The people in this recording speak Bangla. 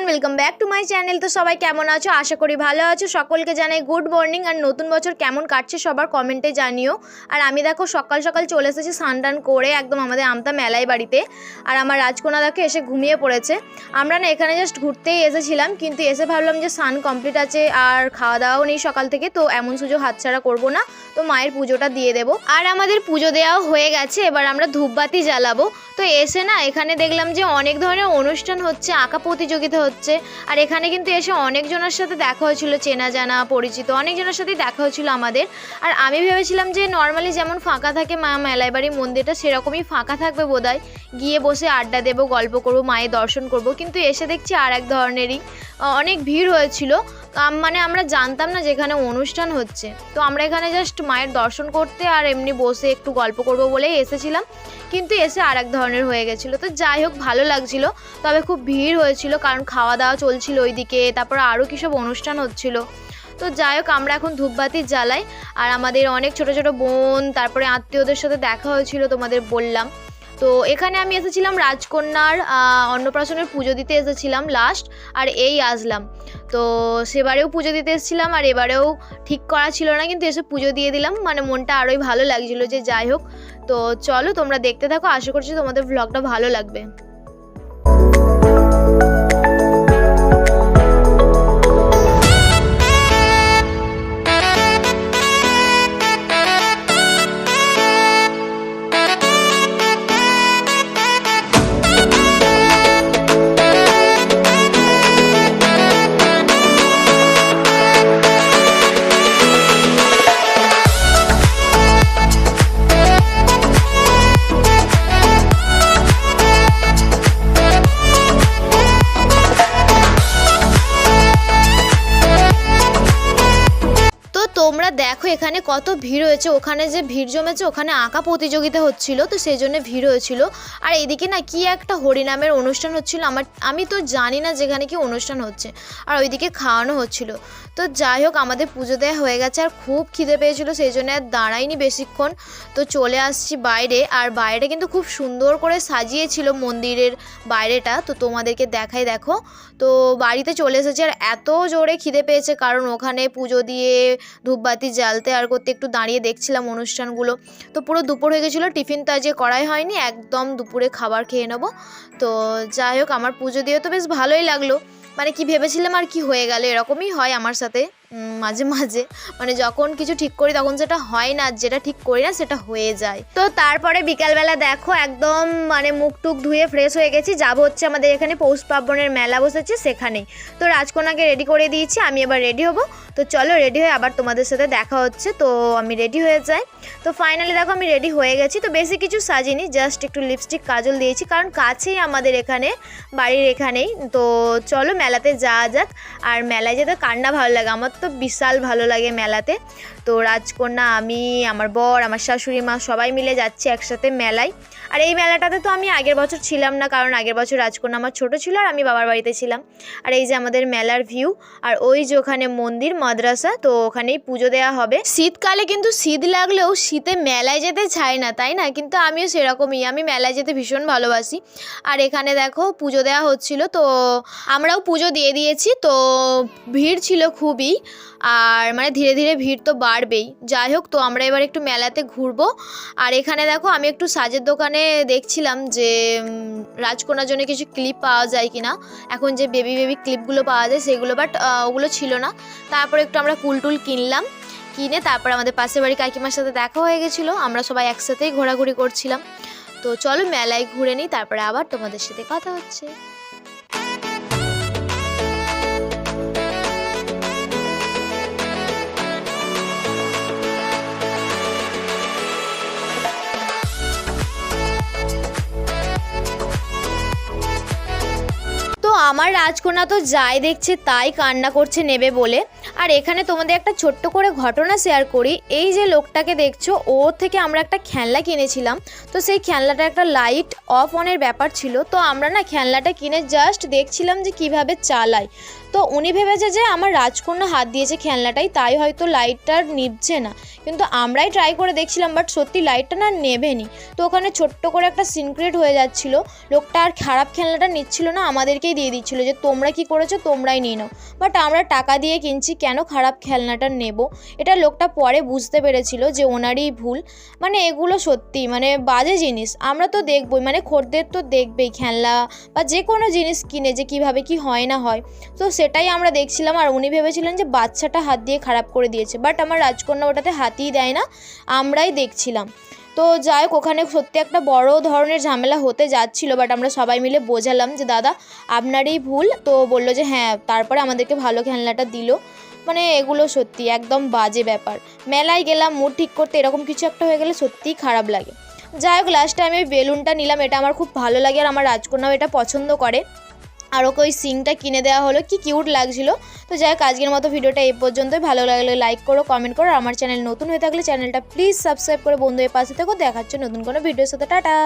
Everyone welcome back to my channel তো সবাই কেমন আছো? আশা করি ভালো আছো। সকলকে জানাই গুড মর্নিং আর নতুন বছর কেমন কাটছে সবার কমেন্টে জানিও। আর আমি দেখো সকাল সকাল চলে এসেছি স্নান করে একদম আমাদের আমতা মেলায় বাড়িতে। আর আমার রাজকোনা দেখে এসে ঘুমিয়ে পড়েছে। আমরা না এখানে জাস্ট ঘুরতেই এসেছিলাম, কিন্তু এসে ভাবলাম যে স্নান কমপ্লিট আছে আর খাওয়া দাওয়াও নেই সকাল থেকে, তো এমন সুযোগ হাতছাড়া করব না। তো মায়ের পুজোটা দিয়ে দেবো। আর আমাদের পুজো দেওয়াও হয়ে গেছে, এবার আমরা ধূপবাতি জ্বালাবো। তো এসে না এখানে দেখলাম যে অনেক ধরনের অনুষ্ঠান হচ্ছে, আঁকা প্রতিযোগিতা হচ্ছে। আর এখানে কিন্তু এসে অনেকজনের সাথে দেখা হয়েছিল, চেনা জানা, পরিচিত, অনেকজনের সাথেই দেখা হয়েছিল আমাদের। আর আমি ভেবেছিলাম যে নর্মালি যেমন ফাঁকা থাকে মা মেলায় বাড়ি মন্দিরটা, সেরকমই ফাঁকা থাকবে বোধহয়। গিয়ে বসে আড্ডা দেবো, গল্প করব, মায়ের দর্শন করব। কিন্তু এসে দেখছি আর এক ধরনেরই অনেক ভিড় হয়েছিল। মানে আমরা জানতাম না যেখানে অনুষ্ঠান হচ্ছে। তো আমরা এখানে জাস্ট মায়ের দর্শন করতে আর এমনি বসে একটু গল্প করব বলেই এসেছিলাম। কিন্তু এসে আর এক ধরনের হয়ে গেছিল। তো যাই হোক, ভালো লাগছিল। তবে খুব ভিড় হয়েছিল, কারণ খাওয়া দাওয়া চলছিল ওইদিকে, তারপর আরও কী সব অনুষ্ঠান হচ্ছিল। তো যাই হোক, আমরা এখন ধূপবাতি জ্বালাই আর আমাদের অনেক ছোট ছোট বোন, তারপরে আত্মীয়দের সাথে দেখা হয়েছিল তোমাদের বললাম। তো এখানে আমি এসেছিলাম রাজকন্যার অন্নপ্রাশনের পুজো দিতে এসেছিলাম লাস্ট আর এই আসলাম। তো সেবারেও পুজো দিতে এসেছিলাম, আর এবারেও ঠিক করা ছিল না, কিন্তু এসে পুজো দিয়ে দিলাম। মানে মনটা আরোই ভালো লাগছিল যে যাই হোক। তো চলো তোমরা দেখতে থাকো, আশা করছি তোমাদের ভ্লগটা ভালো লাগবে। দেখো, এখানে কত ভিড় হয়েছে। ওখানে যে ভিড় জমেছে, ওখানে আঁকা প্রতিযোগিতা হচ্ছিল, তো সেই জন্য ভিড় হয়েছিল। আর এদিকে না, কি একটা হরিনামের অনুষ্ঠান হচ্ছিল, আমার আমি তো জানি না যেখানে কি অনুষ্ঠান হচ্ছে। আর ওইদিকে খাওয়ানো হচ্ছিল। তো যাই হোক, আমাদের পুজো দেওয়া হয়ে গেছে আর খুব খিদে পেয়েছিল, সেই জন্য আর দাঁড়াইনি বেশিক্ষণ। তো চলে আসছি বাইরে আর বাইরে কিন্তু খুব সুন্দর করে সাজিয়েছিল মন্দিরের বাইরেটা। তো তোমাদেরকে দেখাই, দেখো। তো বাড়িতে চলে এসেছে আর এত জোরে খিদে পেয়েছে, কারণ ওখানে পুজো দিয়ে ধূপবাতি জ্বালতে আর করতে একটু দাঁড়িয়ে দেখছিলাম অনুষ্ঠানগুলো। তো পুরো দুপুর হয়ে গেছিল, টিফিন তো আজকে করাই হয়নি, একদম দুপুরে খাবার খেয়ে নেব। তো যাই হোক, আমার পুজো দিয়ে তো বেশ ভালোই লাগল। মানে কি ভেবেছিলাম আর কি হয়ে গেল এরকমই হয় আমার সাথে। মাঝে মাঝে। মানে যখন কিছু ঠিক করি তখন সেটা হয় না, যেটা ঠিক করি না সেটা হয়ে যায়। তো তারপরে বিকালবেলা দেখো একদম মানে মুখ টুক ধুয়ে ফ্রেশ হয়ে গেছি। যাব হচ্ছে আমাদের এখানে পৌষ পার্বণের মেলা বসেছে সেখানেই তো রাজকোনাকে রেডি করে দিয়েছি, আমি এবার রেডি হব। তো চলো রেডি হয়ে আবার তোমাদের সাথে দেখা হচ্ছে। তো আমি রেডি হয়ে যাই। তো ফাইনালি দেখো আমি রেডি হয়ে গেছি। তো বেশি কিছু সাজিনি জাস্ট একটু লিপস্টিক কাজল দিয়েছি। কারণ কাছেই আমাদের এখানে, বাড়ির এখানেই। তো চলো মেলাতে যাওয়া যাক। আর মেলায় যেতে কান্না ভালো লাগে? আমার তো বিশাল ভালো লাগে মেলাতে। তো রাজকন্যা, আমি, আমার বর, আমার শাশুড়ি মা সবাই মিলে যাচ্ছি একসাথে মেলায়। আর এই মেলাটাতে তো আমি আগের বছর ছিলাম না, কারণ আগের বছর রাজকন্যা আমার ছোট ছিল আর আমি বাবার বাড়িতে ছিলাম। আর এই যে আমাদের মেলার ভিউ, আর ওই যে ওখানে মন্দির, মাদ্রাসা, তো ওখানেই পুজো দেওয়া হবে। শীতকালে কিন্তু শীত লাগলেও শীতে মেলায় যেতে চাই না, তাই না? কিন্তু আমিও সেরকমই, আমি মেলায় যেতে ভীষণ ভালোবাসি। আর এখানে দেখো পুজো দেওয়া হচ্ছিল, তো আমরাও পুজো দিয়ে দিয়েছি, তো ভিড় ছিল খুবই। আর মানে ধীরে ধীরে ভিড় তো বাড়বেই। যাই হোক, তো আমরা এবার একটু মেলাতে ঘুরবো। আর এখানে দেখো, আমি একটু সাজের দোকানে দেখছিলাম যে রাজকোনার জন্য কিছু ক্লিপ পাওয়া যায় কিনা। এখন যে বেবি বেবি ক্লিপগুলো পাওয়া যায় সেগুলো বাট ওগুলো ছিল না। তারপরে একটু আমরা কুলটুল কিনলাম। কিনে তারপর আমাদের পাশের বাড়ি কাকিমার সাথে দেখা হয়ে গেছিল। আমরা সবাই একসাথেই ঘোরাঘুরি করছিলাম। তো চলো মেলায় ঘুরে নিই, তারপরে আবার তোমাদের সাথে কথা হচ্ছে। আমার রাজকন্যা তো যাই দেখছে তাই কান্না করছে নেবে বলে। আর এখানে তোমাদের একটা ছোট্ট করে ঘটনা শেয়ার করি। এই যে লোকটাকে দেখছ, ওর থেকে আমরা একটা খেলনা কিনেছিলাম। তো সেই খেলনাটা একটা লাইট অফ অনের ব্যাপার ছিল। তো আমরা না খেলনাটা কিনে জাস্ট দেখছিলাম যে কীভাবে চালাই তো উনি ভেবেছে যে আমার রাজকন্যা হাত দিয়েছে খেলনাটাই, তাই হয়তো লাইটটা নিভছে না। কিন্তু আমরাই ট্রাই করে দেখছিলাম বাট সত্যি লাইটটা না নেভেনি। তো ওখানে ছোট্ট করে একটা সিনক্রেট হয়ে যাচ্ছিল। লোকটা আর খারাপ খেলনাটা নিচ্ছিল না, আমাদেরকেই দিয়ে দিচ্ছিল যে তোমরা কি করেছ তোমরাই নিয়ে নাও। বাট আমরা টাকা দিয়ে কিনছি, কেন খারাপ খেলনাটা নেব? এটা লোকটা পরে বুঝতে পেরেছিল যে ওনারই ভুল। মানে এগুলো সত্যি মানে বাজে জিনিস। আমরা তো দেখবই মানে খদ্দের তো দেখবেই খেলনা বা যে কোনো জিনিস কিনে যে কীভাবে কি হয় না হয়। তো সেটাই আমরা দেখছিলাম আর উনি ভেবেছিলেন যে বাচ্চাটা হাত দিয়ে খারাপ করে দিয়েছে বাট আমার রাজকন্যা ওটাতে হাতই দেয় না, আমরাই দেখছিলাম। তো যাই হোক, ওখানে সত্যি একটা বড় ধরনের ঝামেলা হতে যাচ্ছিল বাট আমরা সবাই মিলে বোঝালাম যে, দাদা, আপনারই ভুল। তো বলল যে হ্যাঁ তারপরে আমাদেরকে ভালো খেলনাটা দিল। মানে এগুলো সত্যি একদম বাজে ব্যাপার। মেলায় গেলাম মুড ঠিক করতে এরকম কিছু একটা হয়ে গেলে সত্যিই খারাপ লাগে। যাই হোক লাস্টে আমি বেলুনটা নিলাম, এটা আমার খুব ভালো লাগে আর আমার রাজকন্যাও এটা পছন্দ করে। আর ওকে ওই সিংটা কিনে দেওয়া হলো, কি কিউট লাগছিল। তো যাই হোক, আজকের মতো ভিডিওটা এই পর্যন্তই। ভালো লাগলে লাইক করো কমেন্ট করো আমার চ্যানেল নতুন হয়ে থাকলে চ্যানেলটা প্লিজ সাবস্ক্রাইব করে বন্ধুদের পাশে থেকো। দেখাচ্ছে নতুন কোনো ভিডিওর সাথে। টাটা!